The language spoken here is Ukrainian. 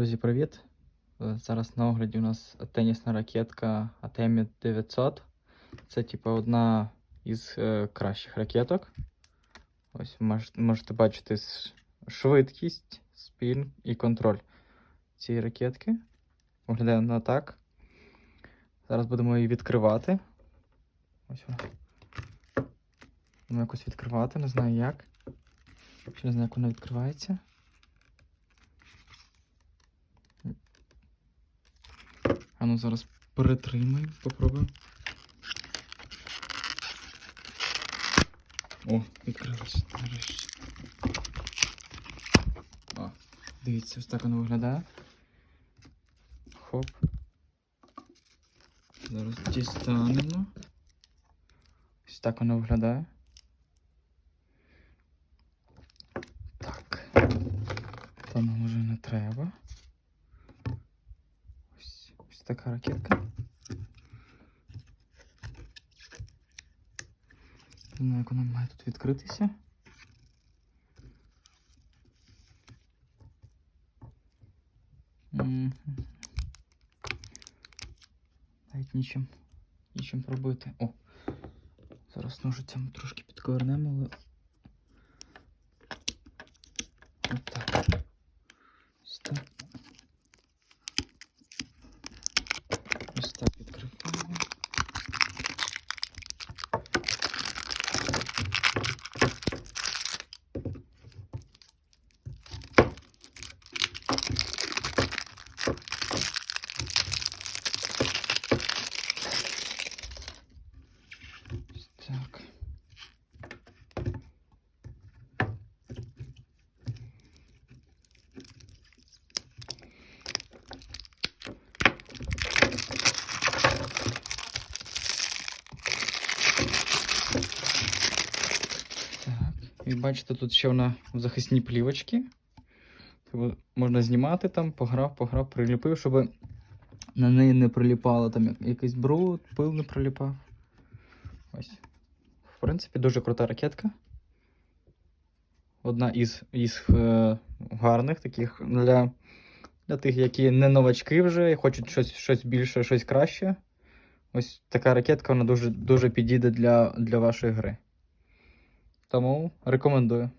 Друзі, привіт! Е, Зараз на огляді у нас тенісна ракетка ATM 900. Це типу одна із е, кращих ракеток. Ось мож- можете бачити швидкість, спін і контроль цієї ракетки. Виглядає вона так. Зараз будемо її відкривати. Ось вона. Будемо якось відкривати, не знаю як. Ще не знаю, як вона відкривається. А ну зараз перетримаємо, попробуємо. О, відкрилось нарешті. О, дивіться, ось так воно виглядає. Хоп. Зараз дістанемо. Ось так воно виглядає. Так. То нам вже не треба. Така ракетка. Не знаю, як вона має тут відкритися. Навіть нічим, нічим пробити. О! Зараз ножицями трошки підковернемо, але. Отак. Ось так. Ось так відкриваємо. Ось Так. Так. І бачите, тут ще вона в захисній плівочці. Тобто можна знімати там, пограв, пограв, приліпив, щоб на неї не приліпало там якийсь бруд, пил не приліпав. Ось. В принципі, дуже крута ракетка. Одна із, із е, гарних таких для, для тих, які не новачки вже і хочуть щось, щось більше, щось краще. Ось така ракетка вона дуже, дуже підійде для, для вашої гри. Тому рекомендую.